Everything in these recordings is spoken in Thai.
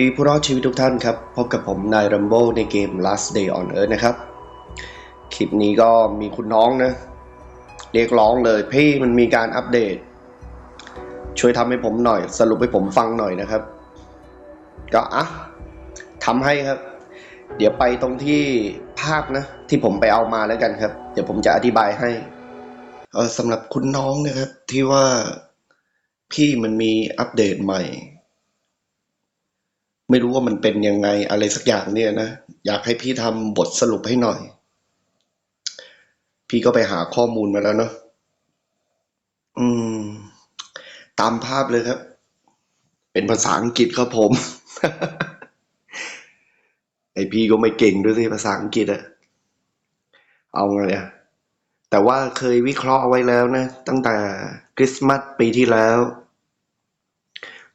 ดีผู้รอดชีวิตทุกท่านครับ พบกับผมนายรัมโบในเกม Last Day on Earth นะครับ คลิปนี้ก็มีคุณน้องนะ เรียกร้องเลยพี่มันมีการอัปเดต ช่วยทำให้ผมหน่อย สรุปให้ผมฟังหน่อยนะครับ ก็อะทำให้ครับ เดี๋ยวไปตรงที่ภาพนะ ที่ผมไปเอามาแล้วกันครับ เดี๋ยวผมจะอธิบายให้เออสำหรับคุณน้องนะครับที่ว่าพี่มันมีอัปเดตใหม่ ไม่รู้ว่ามันเป็นยังไงอะไรสักอย่างเนี่ยนะ อยากให้พี่ทำบทสรุปให้หน่อย พี่ก็ไปหาข้อมูลมาแล้วเนาะอืม ตามภาพเลยครับ เป็นภาษาอังกฤษครับผม ไอพี่ก็ไม่เก่งด้วยสิภาษาอังกฤษอะเอาไงอะแต่ว่าเคยวิเคราะห์เอาไว้แล้วนะ ตั้งแต่คริสต์มาสปีที่แล้ว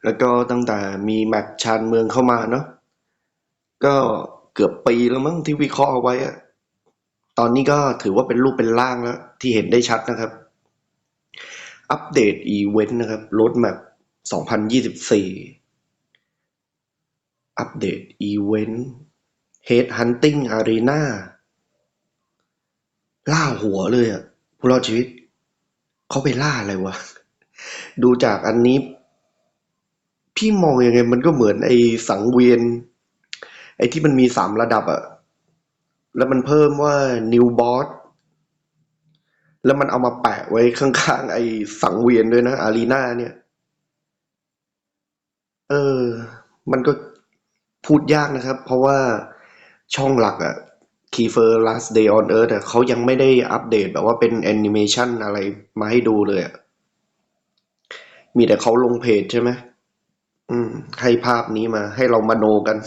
แล้วก็ตั้งแต่มีแมปชานเมืองเข้ามาเนาะก็เกือบปีแล้วมั้งที่วิเคราะห์เอาไว้อะตอนนี้ก็ถือว่าเป็นรูปเป็นร่างแล้วที่เห็นได้ชัดนะครับ อัปเดตอีเวนต์นะครับรถแมป2024 อัปเดตอีเวนต์ Head Hunting Arena ล่าหัวเลยอะผู้รอดชีวิต เขาไปล่าอะไรวะ ดูจากอันนี้ พี่มองยังไงมันก็เหมือนไอ้สังเวียน ไอ้ที่มันมีสามระดับอะแล้วมันเพิ่มว่า new boss แล้วมันเอามาแปะไว้ข้างๆ ไอ้สังเวียนด้วยนะอารีนาเนี่ย เออ มันก็พูดยากนะครับ เพราะว่าช่องหลักอะ Kiefer Last Day on Earth อะเขายังไม่ได้อัปเดตแบบว่าเป็นแอนิเมชันอะไรมาให้ดูเลยอะมีแต่เขาลงเพจใช่ไหม อืม ให้ภาพนี้มา ให้เรามาโนกัน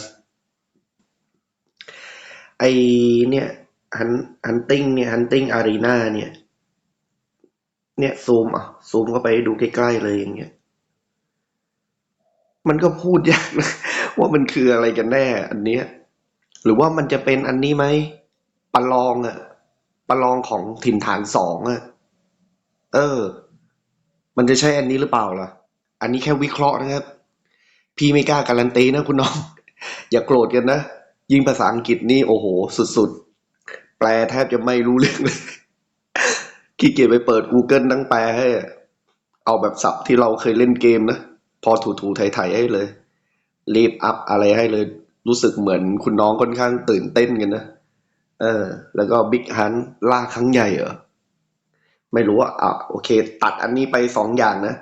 ไอเนี่ยฮันฮันติ้งเนี่ยฮันติ้งอารีนาเนี่ย เนี่ย ซูมอะ ซูมเข้าไปดูใกล้ๆเลยอย่างเงี้ย มันก็พูดยากนะว่ามันคืออะไรกันแน่ อันเนี้ย หรือว่ามันจะเป็นอันนี้ไหมประลองอะประลองของถิ่นฐานสองอะเออ มันจะใช่อันนี้หรือเปล่าล่ะ อันนี้แค่วิเคราะห์นะครับ พี่ไม่กล้าการันตีนะคุณน้อง อย่าโกรธกันนะ ยิ่งภาษาอังกฤษนี่โอ้โห สุดๆ แปลแทบจะไม่รู้เรื่องเลยขี้เกียจไปเปิด Google นั่งแปลให้ เอาแบบศัพท์ที่เราเคยเล่นเกมนะ พอถูๆไถๆให้เลย รีบอัพอะไรให้เลย รู้สึกเหมือนคุณน้องค่อนข้างตื่นเต้นกันนะ เออ แล้วก็บิ๊กฮันล่าครั้งใหญ่เหรอ ไม่รู้ว่าอะโอเค ตัดอันนี้ไปสองอย่างนะ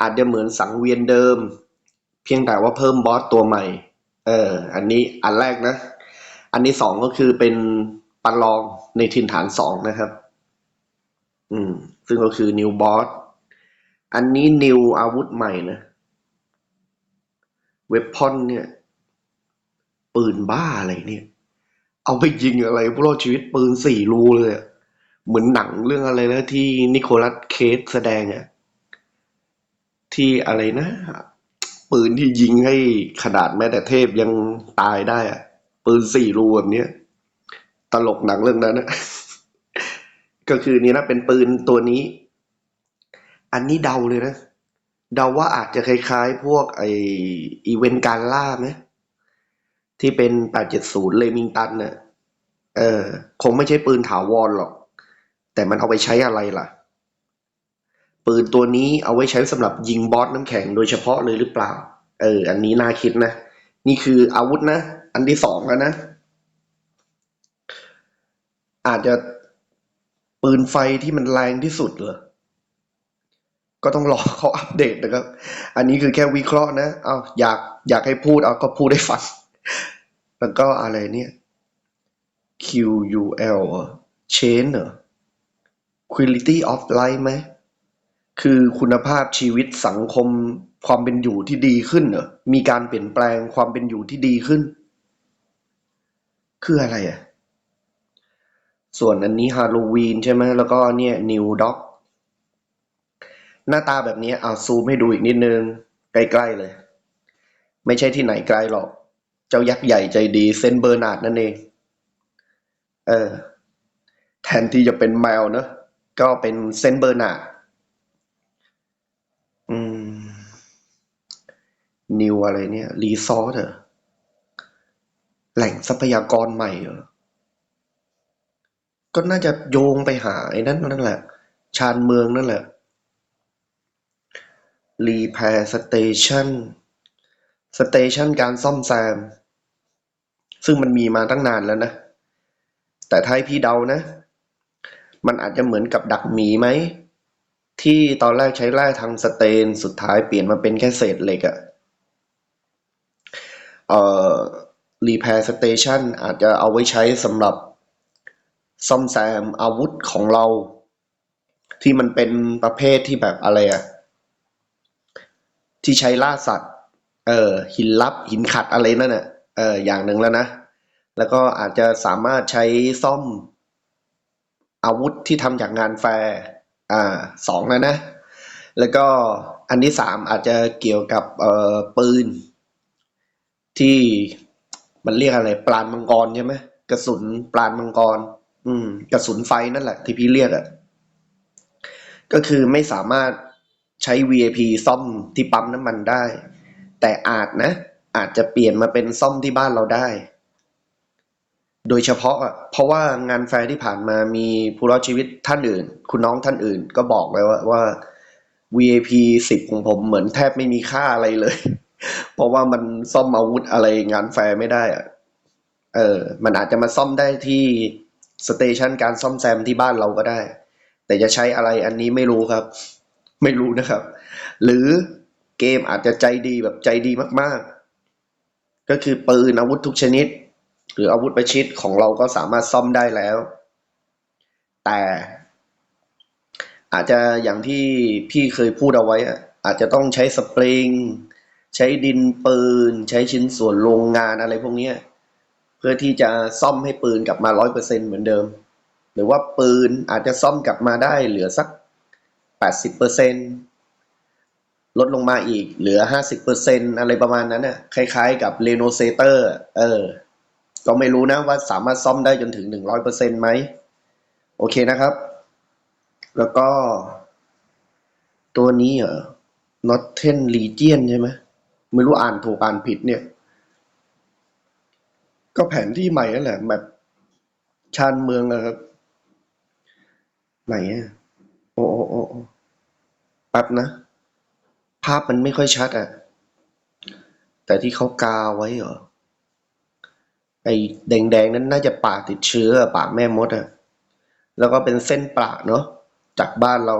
อาจจะเหมือนสังเวียนเดิม พียงแต่ว่าเพิ่มบอสตัวใหม่ เออ อันนี้อันแรกนะ อันนี้สองก็คือเป็นปันลองในทินฐานสองนะครับ อืม ซึ่งก็คือนิวบอส อันนี้นิวอาวุธใหม่นะเว็บพอนเนี่ย ปืนบ้าอะไรเนี่ย เอาไปยิงอะไรพวกเราชีวิตปืนสี่รูเลยอะเหมือนหนังเรื่องอะไรนะที่นิโคลัสเคสแสดงอะที่อะไรนะ ปืนที่ยิงให้ขนาดแม้แต่เทพยังตายได้อะปืนสี่รูแบบเนี้ยตลกหนังเรื่องนั้นนะก็คือนี่นะเป็นปืนตัวนี้ อันนี้เดาเลยนะ เดาว่าอาจจะคล้ายๆ พวกไออีเวนต์การล่าไหมที่เป็น870เลมิงตันน่ะเออ คงไม่ใช่ปืนถาวรหรอก แต่มันเอาไปใช้อะไรล่ะ ปืนตัวนี้เอาไว้ใช้สำหรับยิงบอสน้ำแข็งโดยเฉพาะเลยหรือเปล่า เออ อันนี้น่าคิดนะ นี่คืออาวุธนะ อันที่สองแล้วนะ อาจจะปืนไฟที่มันแรงที่สุดเหรอ ก็ต้องรอเขาอัปเดตนะครับ อันนี้คือแค่วิเคราะห์นะ เอาอยากอยากให้พูดเอาก็พูดให้ฟัง แล้วก็อะไรเนี่ย QUL เหรอ Chain เหรอ Quality of Life ไหม คือคุณภาพชีวิตสังคม ความเป็นอยู่ที่ดีขึ้นเหรอ มีการเปลี่ยนแปลงความเป็นอยู่ที่ดีขึ้น คืออะไรอะ ส่วนอันนี้ฮาโลวีนใช่ไหมแล้วก็เนี่ย New Dog หน้าตาแบบนี้เอาซูมให้ดูอีกนิดนึง ใกล้ๆเลย ไม่ใช่ที่ไหนไกลหรอก เจ้ายักษ์ใหญ่ใจดีเซนเบอร์นาร์ดนั่นเอง เออ แทนที่จะเป็นแมวเนอะก็เป็นเซนเบอร์นาร์ด อืมนิวอะไรเนี่ยรีซอร์เหรอแหล่งทรัพยากรใหม่เหรอก็น่าจะโยงไปหาไอ้นั่นนั่นแหละ ชานเมืองนั่นแหละรีแพร์สเตชันสเตชันการซ่อมแซม ซึ่งมันมีมาตั้งนานแล้วนะ แต่ถ้าให้พี่เดานะ มันอาจจะเหมือนกับดักหมีไหม ที่ตอนแรกใช้แร่ทางสเตน สุดท้ายเปลี่ยนมาเป็นแค่เศษเหล็กอะเอ่อ รีแพร์สเตชันอาจจะเอาไว้ใช้สำหรับซ่อมแซมอาวุธของเรา ที่มันเป็นประเภทที่แบบอะไรอะที่ใช้ล่าสัตว์ เออหินลับหินขัดอะไรนั่นน่ะเอออย่างหนึ่งแล้วนะ แล้วก็อาจจะสามารถใช้ซ่อมอาวุธที่ทำจากงานแฟร์อ่าสองแล้วนะ แล้วก็อันที่สามอาจจะเกี่ยวกับเอ่อปืน ที่มันเรียกอะไรปราณมังกรใช่ไหมกระสุนปราณมังกร อืม กระสุนไฟนั่นแหละ ที่พี่เรียกอะก็คือไม่สามารถใช้ VIP ซ่อมที่ปั๊มน้ำมันได้ แต่อาจนะ อาจจะเปลี่ยนมาเป็นซ่อมที่บ้านเราได้ โดยเฉพาะอะเพราะว่างานแฟร์ที่ผ่านมามีผู้รอดชีวิตท่านอื่น คุณน้องท่านอื่นก็บอกเลยว่าว่า VIP สิบของผมเหมือนแทบไม่มีค่าอะไรเลย เพราะว่ามันซ่อมอาวุธอะไรงานแฟร์ไม่ได้อะเออ มันอาจจะมาซ่อมได้ที่สเตชันการซ่อมแซมที่บ้านเราก็ได้ แต่จะใช้อะไรอันนี้ไม่รู้ครับ ไม่รู้นะครับ หรือเกมอาจจะใจดีแบบใจดีมากๆ ก็คือปืนอาวุธทุกชนิด หรืออาวุธประชิดของเราก็สามารถซ่อมได้แล้ว แต่ อาจจะอย่างที่พี่เคยพูดเอาไว้อะอาจจะต้องใช้สปริง ใช้ดินปืน ใช้ชิ้นส่วนโรงงานอะไรพวกนี้เพื่อที่จะซ่อมให้ปืนกลับมาร้อยเปอร์เซ็นเหมือนเดิม หรือว่าปืนอาจจะซ่อมกลับมาได้เหลือสักแปดสิบเปอร์เซ็นลดลงมาอีกเหลือห้าสิบเปอร์เซ็นอะไรประมาณนั้นน่ะคล้ายๆกับเรโนเซเตอร์เออ ก็ไม่รู้นะว่าสามารถซ่อมได้จนถึงหนึ่งร้อยเปอร์เซ็นไหม โอเคนะครับ แล้วก็ ตัวนี้เหรอ Northern Legion ใช่ไหม ไม่รู้อ่านถูกอ่านผิดเนี่ย ก็แผนที่ใหม่นั่นแหละแบบชานเมืองอะครับ ไหนอะโอ้โอ้โอ้แป๊บนะ ภาพมันไม่ค่อยชัดอะแต่ที่เขากาไว้เหรอไอ้แดงๆนั้นน่าจะปากติดเชื้อปากแม่มดอะแล้วก็เป็นเส้นประเนาะจากบ้านเรา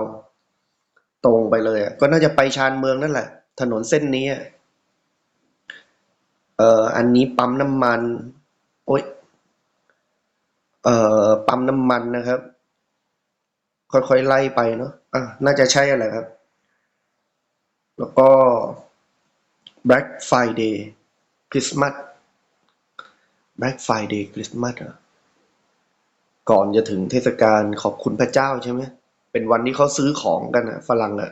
ตรงไปเลยอะก็น่าจะไปชานเมืองนั่นแหละ ถนนเส้นนี้อะ เอ่ออันนี้ปั๊มน้ำมันโอ๊ยเอ่อปั๊มน้ำมันนะครับ ค่อยๆไล่ไปเนาะอะน่าจะใช่อะไรครับ แล้วก็ Black Friday คริสต์มาส Black Friday คริสต์มาสเหรอก่อนจะถึงเทศกาลขอบคุณพระเจ้าใช่ไหมเป็นวันที่เขาซื้อของกันอะฝรั่งอะ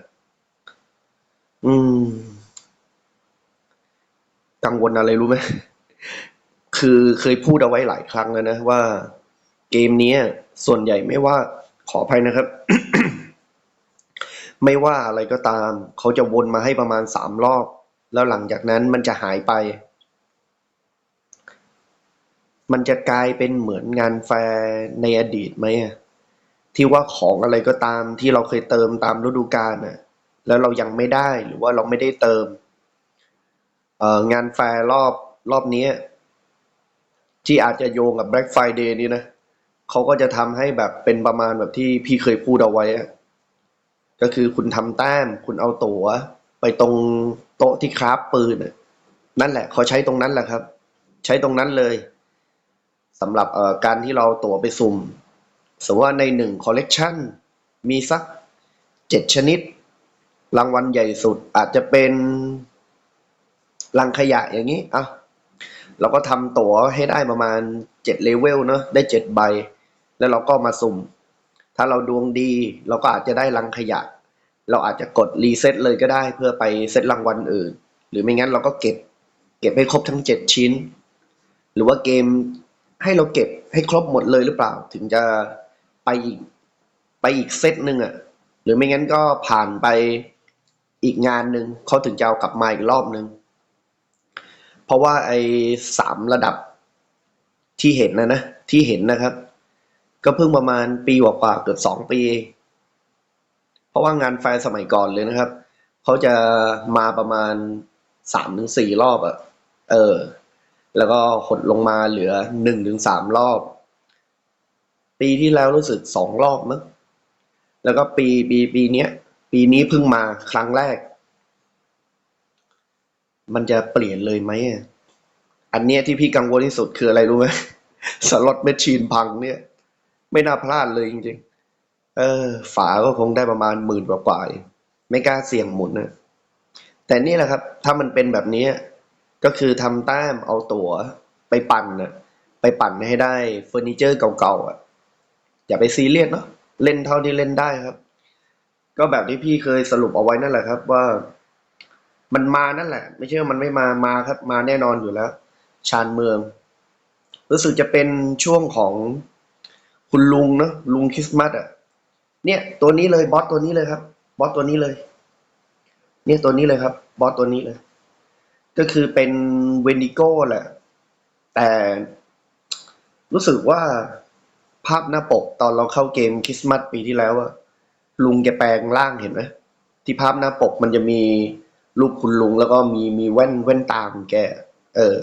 อืม กังวลอะไรรู้ไหมคือเคยพูดเอาไว้หลายครั้งแล้วนะว่าเกมนี้ส่วนใหญ่ไม่ว่าขออภัยนะครับ ไม่ว่าอะไรก็ตาม เขาจะวนมาให้ประมาณสามรอบ แล้วหลังจากนั้นมันจะหายไป มันจะกลายเป็นเหมือนงานแฟร์ในอดีตไหมที่ว่าของอะไรก็ตามที่เราเคยเติมตามฤดูกาลน่ะ แล้วเรายังไม่ได้หรือว่าเราไม่ได้เติม เอ่องานแฟร์รอบรอบนี้ ที่อาจจะโยงกับ Black Friday นี่นะเขาก็จะทำให้แบบเป็นประมาณแบบที่พี่เคยพูดเอาไว้อะก็คือคุณทำแต้ม คุณเอาตั๋ว ไปตรงโต๊ะที่คราฟปืนน่ะนั่นแหละเขาใช้ตรงนั้นแหละครับ ใช้ตรงนั้นเลยสำหรับเอ่อการที่เราเอาตั๋วไปสุ่มสมมติว่าในหนึ่งคอลเลกชันมีสักเจ็ดชนิด รางวัลใหญ่สุดอาจจะเป็น ลังขยะอย่างนี้อะเราก็ทำตั๋วให้ได้ประมาณเจ็ดเลเวลเนอะได้เจ็ดใบ แล้วเราก็มาสุ่ม ถ้าเราดวงดีเราก็อาจจะได้ลังขยะ เราอาจจะกดรีเซ็ตเลยก็ได้เพื่อไปเซตรางวัลอื่น หรือไม่งั้นเราก็เก็บ เก็บให้ครบทั้งเจ็ดชิ้น หรือว่าเกมให้เราเก็บให้ครบหมดเลยหรือเปล่า ถึงจะไปอีกไปอีกเซตหนึ่งอะหรือไม่งั้นก็ผ่านไปอีกงานหนึ่งเขาถึงจะเอากลับมาอีกรอบหนึ่ง เพราะว่าไอ้สามระดับที่เห็นนะนะที่เห็นนะครับ ก็เพิ่งประมาณปีกว่าๆเกือบสองปี เพราะว่างานแฟร์สมัยก่อนเลยนะครับเขาจะมาประมาณสามถึงสี่รอบอะเออ แล้วก็หดลงมาเหลือหนึ่งถึงสามรอบ ปีที่แล้วรู้สึกสองรอบมั้งแล้วก็ปีปีปีเนี้ย ปีนี้เพิ่งมาครั้งแรก มันจะเปลี่ยนเลยไหมอะอันเนี้ยที่พี่กังวลที่สุดคืออะไรรู้ไหมสล็อตแมชชีนพังเนี่ย ไม่น่าพลาดเลยจริงๆ เออ ฝาก็คงได้ประมาณหมื่นกว่าๆเองไม่กล้าเสี่ยงหมุนนะแต่นี่แหละครับ ถ้ามันเป็นแบบนี้ก็คือทำแต้มเอาตั๋วไปปั่นนะไปปั่นให้ได้เฟอร์นิเจอร์เก่าๆอะ อย่าไปซีเรียสเนาะเล่นเท่าที่เล่นได้ครับ ก็แบบที่พี่เคยสรุปเอาไว้นั่นแหละครับว่า มันมานั่นแหละ ไม่ใช่ว่ามันไม่มามาครับมาแน่นอนอยู่แล้วชานเมือง รู้สึกจะเป็นช่วงของคุณลุงเนอะลุงคริสต์มาสอะ เนี่ย ตัวนี้เลยบอสตัวนี้เลยครับ บอสตัวนี้เลย เนี่ยตัวนี้เลยครับ บอสตัวนี้เลย ก็คือเป็นเวนิโก้แหละ แต่รู้สึกว่าภาพหน้าปกตอนเราเข้าเกมคริสต์มาสปีที่แล้วอะลุงแกแปลงร่างเห็นไหมที่ภาพหน้าปกมันจะมี รูปคุณลุงแล้วก็มีมีแว่นแว่นตาของแก เออ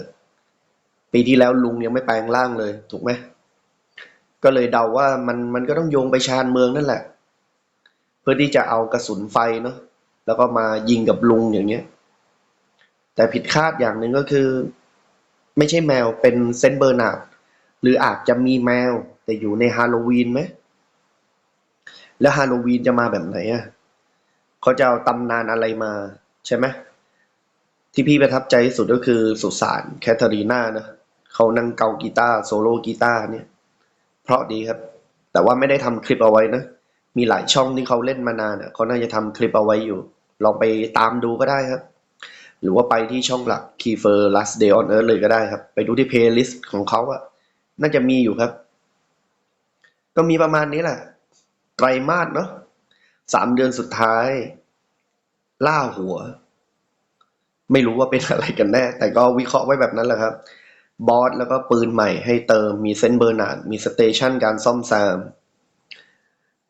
ปีที่แล้วลุงยังไม่แปลงร่างเลย ถูกไหมก็เลยเดาว่ามันมันก็ต้องโยงไปชานเมืองนั่นแหละ เพื่อที่จะเอากระสุนไฟเนาะแล้วก็มายิงกับลุงอย่างเงี้ย แต่ผิดคาดอย่างหนึ่งก็คือ ไม่ใช่แมวเป็นเซนเบอร์นาร์ดหรืออาจจะมีแมว แต่อยู่ในฮาโลวีนไหมแล้วฮาโลวีนจะมาแบบไหนอะเขาจะเอาตำนานอะไรมา ใช่ไหมที่พี่ประทับใจที่สุดก็คือสุสานแคทเธอรีนานะเขานั่งเกากีตาร์โซโล่กีตาร์เนี่ย เพราะดีครับ แต่ว่าไม่ได้ทำคลิปเอาไว้นะ มีหลายช่องที่เขาเล่นมานานอะเขาน่าจะทำคลิปเอาไว้อยู่ ลองไปตามดูก็ได้ครับ หรือว่าไปที่ช่องหลัก Kiefer Last Day on Earth เลยก็ได้ครับ ไปดูที่เพลย์ลิสต์ของเขาอะน่าจะมีอยู่ครับ ก็มีประมาณนี้แหละ ไตรมาสเนาะสามเดือนสุดท้าย ล่าหัว ไม่รู้ว่าเป็นอะไรกันแน่ แต่ก็วิเคราะห์ไว้แบบนั้นแหละครับ บอสแล้วก็ปืนใหม่ให้เติม มีเซนเบอร์นาดมีสเตชันการซ่อมแซม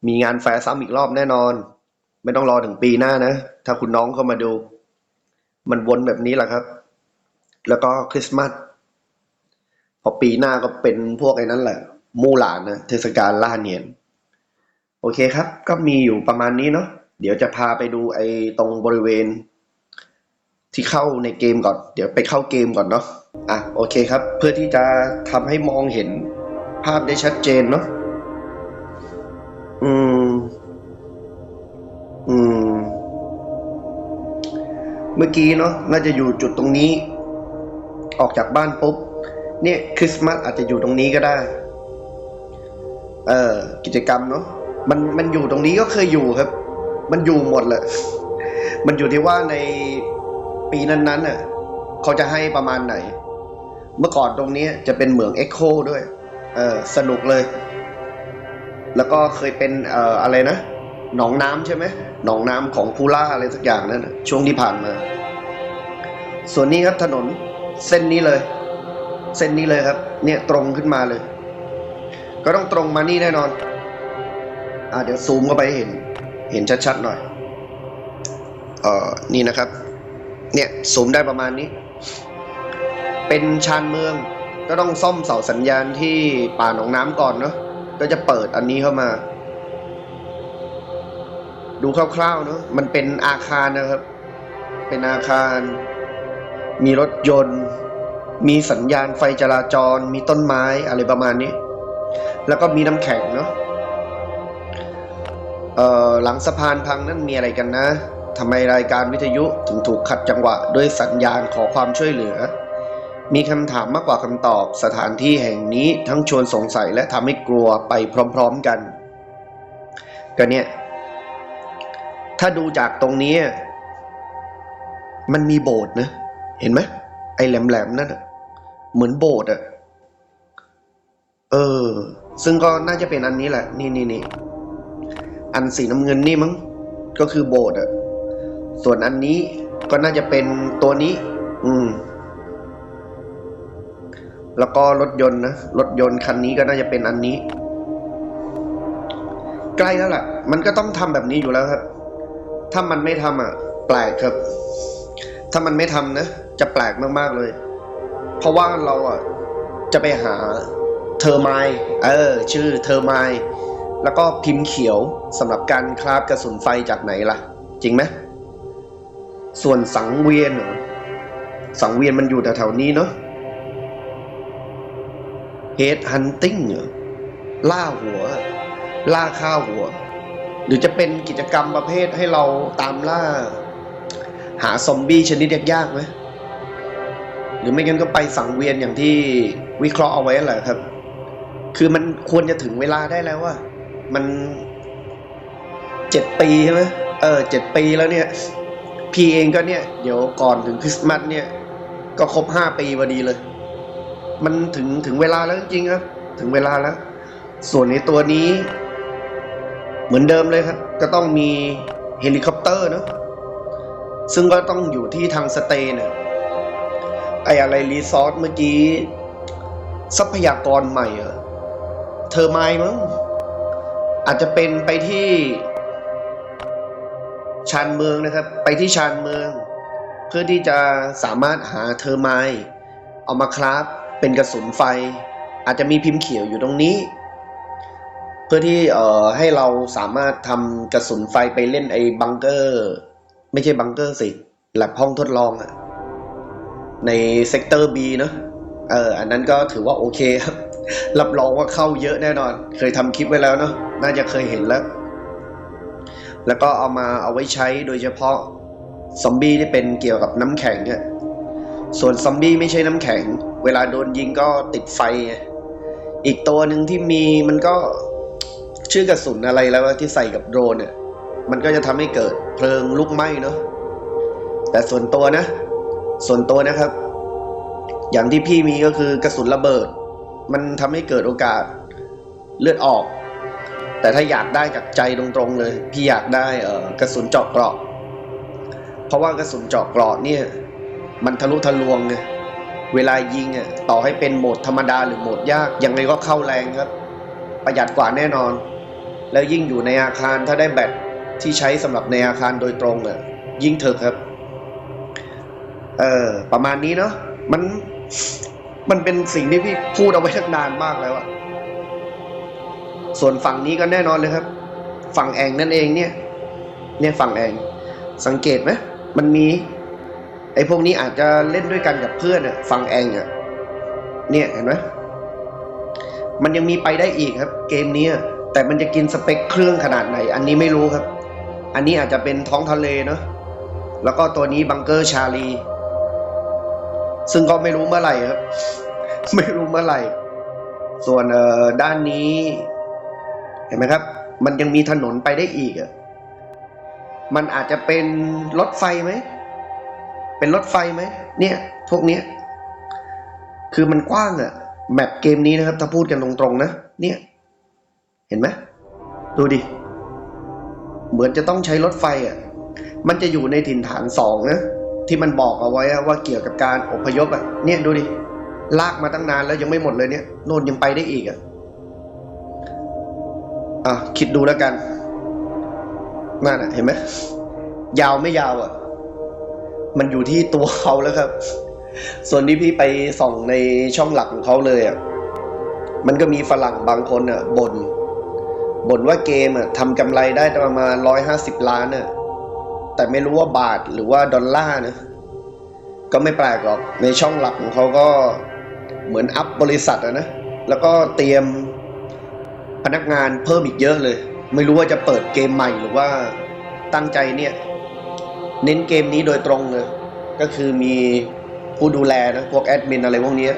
มีงานแฟร์ซ้ำอีกรอบแน่นอน ไม่ต้องรอถึงปีหน้านะ ถ้าคุณน้องเข้ามาดู มันวนแบบนี้แหละครับ แล้วก็คริสต์มาสพอปีหน้าก็เป็นพวกไอ้นั้นแหละ มู่หลานนะเทศกาลล่าเนียน โอเคครับ ก็มีอยู่ประมาณนี้เนาะ เดี๋ยวจะพาไปดูไอ้ตรงบริเวณ ที่เข้าในเกมก่อน เดี๋ยวไปเข้าเกมก่อนเนาะอะโอเคครับ เพื่อที่จะทำให้มองเห็นภาพได้ชัดเจนเนาะอืม อืม เมื่อกี้เนาะน่าจะอยู่จุดตรงนี้ ออกจากบ้านปุ๊บ เนี่ยคริสต์มาสอาจจะอยู่ตรงนี้ก็ได้ เออกิจกรรมเนาะมันมันอยู่ตรงนี้ก็เคยอยู่ครับ มันอยู่หมดแหละมันอยู่ที่ว่าในปีนั้นๆน่ะเขาจะให้ประมาณไหน เมื่อก่อนตรงนี้จะเป็นเหมืองเอ็กโคด้วย เออสนุกเลย แล้วก็เคยเป็นเอ่ออะไรนะ หนองน้ำใช่ไหมหนองน้ำของพูล่าอะไรสักอย่างนั่นช่วงที่ผ่านมา ส่วนนี้ครับถนนเส้นนี้เลย เส้นนี้เลยครับ เนี่ยตรงขึ้นมาเลย ก็ต้องตรงมานี่แน่นอน อ่าเดี๋ยวซูมเข้าไปเห็น เห็นชัดๆหน่อยเอ่อนี่นะครับ เนี่ยซูมได้ประมาณนี้ เป็นชานเมือง ก็ต้องซ่อมเสาสัญญาณที่ป่าหนองน้ำก่อนเนาะก็จะเปิดอันนี้เข้ามา ดูคร่าวๆเนาะมันเป็นอาคารนะครับ เป็นอาคาร มีรถยนต์ มีสัญญาณไฟจราจร มีต้นไม้อะไรประมาณนี้ แล้วก็มีน้ำแข็งเนาะ เอ่อหลังสะพานพังนั่นมีอะไรกันนะทำไมรายการวิทยุถึงถูกขัดจังหวะด้วยสัญญาณขอความช่วยเหลือ มีคำถามมากกว่าคำตอบ สถานที่แห่งนี้ทั้งชวนสงสัยและทำให้กลัวไปพร้อมๆกัน ก็เนี่ยถ้าดูจากตรงนี้ มันมีโบสถ์นะ เห็นไหมไอ้แหลมๆนั่นเหมือนโบสถ์อะเออ ซึ่งก็น่าจะเป็นอันนี้แหละ นี่นี่นี่ อันสีน้ำเงินนี่มั้งก็คือโบสถ์อะส่วนอันนี้ก็น่าจะเป็นตัวนี้ อืม แล้วก็รถยนต์นะรถยนต์คันนี้ก็น่าจะเป็นอันนี้ ใกล้แล้วล่ะ มันก็ต้องทำแบบนี้อยู่แล้วครับ ถ้ามันไม่ทำอะ แปลกครับ ถ้ามันไม่ทำนะจะแปลกมากๆเลย เพราะว่าเราอะจะไปหาเทอร์ไมเออ ชื่อเทอร์ไม แล้วก็พิมพ์เขียวสำหรับการคราฟกระสุนไฟจากไหนล่ะ จริงไหมส่วนสังเวียนเหรอสังเวียนมันอยู่แถวๆนี้เนาะเฮดฮันติ้งเหรอล่าหัว ล่าข้าหัว หรือจะเป็นกิจกรรมประเภทให้เราตามล่า หาซอมบี้ชนิดยากๆไหมหรือไม่งั้นก็ไปสังเวียนอย่างที่วิเคราะห์เอาไว้แหละครับ คือมันควรจะถึงเวลาได้แล้วว่า มันเจ็ดปีใช่ไหมเออเจ็ดปีแล้วเนี่ย พี่เองก็เนี่ย เดี๋ยวก่อนถึงคริสต์มาสเนี่ย ก็ครบห้าปีพอดีเลย มันถึงถึงเวลาแล้วจริงๆครับ ถึงเวลาแล้ว ส่วนในตัวนี้ เหมือนเดิมเลยครับ ก็ต้องมีเฮลิคอปเตอร์เนอะซึ่งก็ต้องอยู่ที่ทางสเตย์เนี่ยไออะไรรีสอร์ทเมื่อกี้ ทรัพยากรใหม่เหรอเธอไมล์มั้ง อาจจะเป็นไปที่ชานเมืองนะครับ ไปที่ชานเมือง เพื่อที่จะสามารถหาเทอร์ไมล์เอามาคราฟเป็นกระสุนไฟ อาจจะมีพิมพ์เขียวอยู่ตรงนี้ เพื่อที่เอ่อให้เราสามารถทำกระสุนไฟไปเล่นไอ้บังเกอร์ ไม่ใช่บังเกอร์สิแลบห้องทดลองอะในเซกเตอร์ B เนอะเอออันนั้นก็ถือว่าโอเคครับ รับรองว่าเข้าเยอะแน่นอน เคยทำคลิปไว้แล้วเนาะน่าจะเคยเห็นแล้ว แล้วก็เอามาเอาไว้ใช้โดยเฉพาะซอมบี้ที่เป็นเกี่ยวกับน้ำแข็งอะส่วนซอมบี้ไม่ใช่น้ำแข็ง เวลาโดนยิงก็ติดไฟ อีกตัวหนึ่งที่มีมันก็ชื่อกระสุนอะไรแล้วที่ใส่กับโดรนเนี่ยมันก็จะทำให้เกิดเพลิงลุกไหม้เนาะแต่ส่วนตัวนะ ส่วนตัวนะครับ อย่างที่พี่มีก็คือกระสุนระเบิด มันทำให้เกิดโอกาสเลือดออก แต่ถ้าอยากได้จากใจตรงๆเลย พี่อยากได้เออกระสุนเจาะเกราะ เพราะว่ากระสุนเจาะเกราะเนี่ย มันทะลุทะลวงไงเวลายิงอะต่อให้เป็นโหมดธรรมดาหรือโหมดยากยังไงก็เข้าแรงครับ ประหยัดกว่าแน่นอน แล้วยิ่งอยู่ในอาคารถ้าได้แบตที่ใช้สำหรับในอาคารโดยตรงอะยิ่งเถอะครับ เออประมาณนี้เนาะมัน มันเป็นสิ่งที่พี่พูดเอาไว้ตั้งนานมากแล้วอะส่วนฝั่งนี้ก็แน่นอนเลยครับ ฝั่งแองนั่นเองเนี่ย เนี่ยฝั่งแอง สังเกตไหมมันมี ไอ้พวกนี้อาจจะเล่นด้วยกันกับเพื่อนอะฝั่งแองอะเนี่ยเห็นไหมมันยังมีไปได้อีกครับ เกมนี้แต่มันจะกินสเปคเครื่องขนาดไหน อันนี้ไม่รู้ครับ อันนี้อาจจะเป็นท้องทะเลเนาะแล้วก็ตัวนี้บังเกอร์ชาลี ซึ่งก็ไม่รู้เมื่อไหร่ครับ ไม่รู้เมื่อไหร่ ส่วนเอ่อด้านนี้ เห็นไหมครับ มันยังมีถนนไปได้อีกอะมันอาจจะเป็นรถไฟไหม เป็นรถไฟไหม เนี่ย พวกเนี้ย คือมันกว้างอะแมปเกมนี้นะครับ ถ้าพูดกันตรงๆนะ เนี่ย เห็นไหม ดูดิ เหมือนจะต้องใช้รถไฟอะมันจะอยู่ในถิ่นฐานสองนะ ที่มันบอกเอาไว้ว่าเกี่ยวกับการอพยพอะเนี่ยดูดิลากมาตั้งนานแล้วยังไม่หมดเลยเนี่ยโน่นยังไปได้อีกอะอะคิดดูแล้วกันนั่นอะเห็นไหมยาวไม่ยาวอะ มันอยู่ที่ตัวเขาแล้วครับ ส่วนที่พี่ไปส่องในช่องหลักของเขาเลยอะมันก็มีฝรั่งบางคนอะบ่นบ่นว่าเกมอะทำกำไรได้ประมาณร้อยห้าสิบล้านอะ แต่ไม่รู้ว่าบาทหรือว่าดอลลาร์นะก็ไม่แปลกหรอกในช่องหลักของเขาก็เหมือนอัพบริษัทอะนะ แล้วก็เตรียมพนักงานเพิ่มอีกเยอะเลย ไม่รู้ว่าจะเปิดเกมใหม่หรือว่าตั้งใจเนี่ย เน้นเกมนี้โดยตรงเลย ก็คือมีผู้ดูแลนะพวกแอดมินอะไรพวกนี้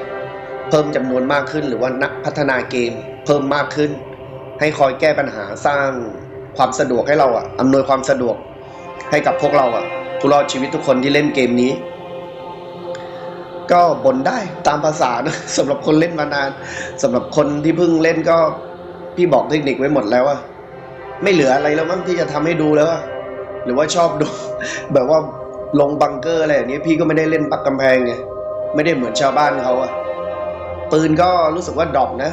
เพิ่มจำนวนมากขึ้น หรือว่านักพัฒนาเกมเพิ่มมากขึ้น ให้คอยแก้ปัญหาสร้างความสะดวกให้เราอะอำนวยความสะดวก ให้กับพวกเราอะผู้รอดชีวิตทุกคนที่เล่นเกมนี้ ก็บ่นได้ตามภาษานะสำหรับคนเล่นมานานสำหรับคนที่เพิ่งเล่นก็พี่บอกเทคนิคไว้หมดแล้วอะไม่เหลืออะไรแล้วมั้งที่จะทำให้ดูแล้วอะหรือว่าชอบดู แบบว่าลงบังเกอร์อะไรอย่างนี้พี่ก็ไม่ได้เล่นปักกำแพงไงไม่ได้เหมือนชาวบ้านเขาอะปืนก็รู้สึกว่าดรอปนะ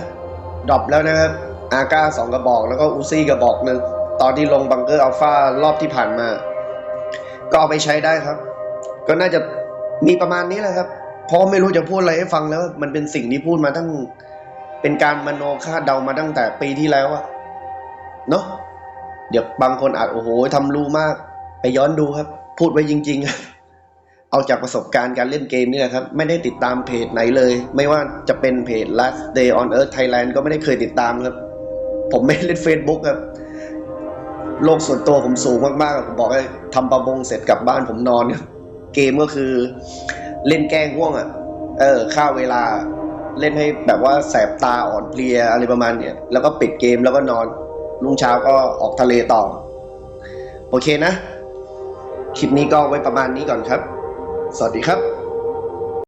ดรอปแล้วนะครับอาก้าสองกระบอกแล้วก็อูซี่กระบอกหนึ่งตอนที่ลงบังเกอร์อัลฟารอบที่ผ่านมา ก็เอาไปใช้ได้ครับ ก็น่าจะมีประมาณนี้แหละครับ เพราะไม่รู้จะพูดอะไรให้ฟังแล้ว มันเป็นสิ่งที่พูดมาตั้ง เป็นการมโนคาดเดามาตั้งแต่ปีที่แล้วอะเนาะเดี๋ยวบางคนอาจโอ้โหทำรู้มาก ไปย้อนดูครับ พูดไว้จริง ๆ เอาจากประสบการณ์การเล่นเกมนี่แหละครับ ไม่ได้ติดตามเพจไหนเลย ไม่ว่าจะเป็นเพจ Last Day on Earth Thailand ก็ไม่ได้เคยติดตามครับ ผมไม่เล่น Facebook ครับ โลกส่วนตัวผมสูงมากๆผมบอกให้ทำประมงเสร็จกลับบ้านผมนอน เกมก็คือเล่นแกล้งง่วงอะ เออฆ่าเวลาเล่นให้แบบว่าแสบตาอ่อนเพลียอะไรประมาณเนี้ยแล้วก็ปิดเกมแล้วก็นอนรุ่งเช้าก็ออกทะเลต่อ โอเคนะ คลิปนี้ก็ไว้ประมาณนี้ก่อนครับ สวัสดีครับ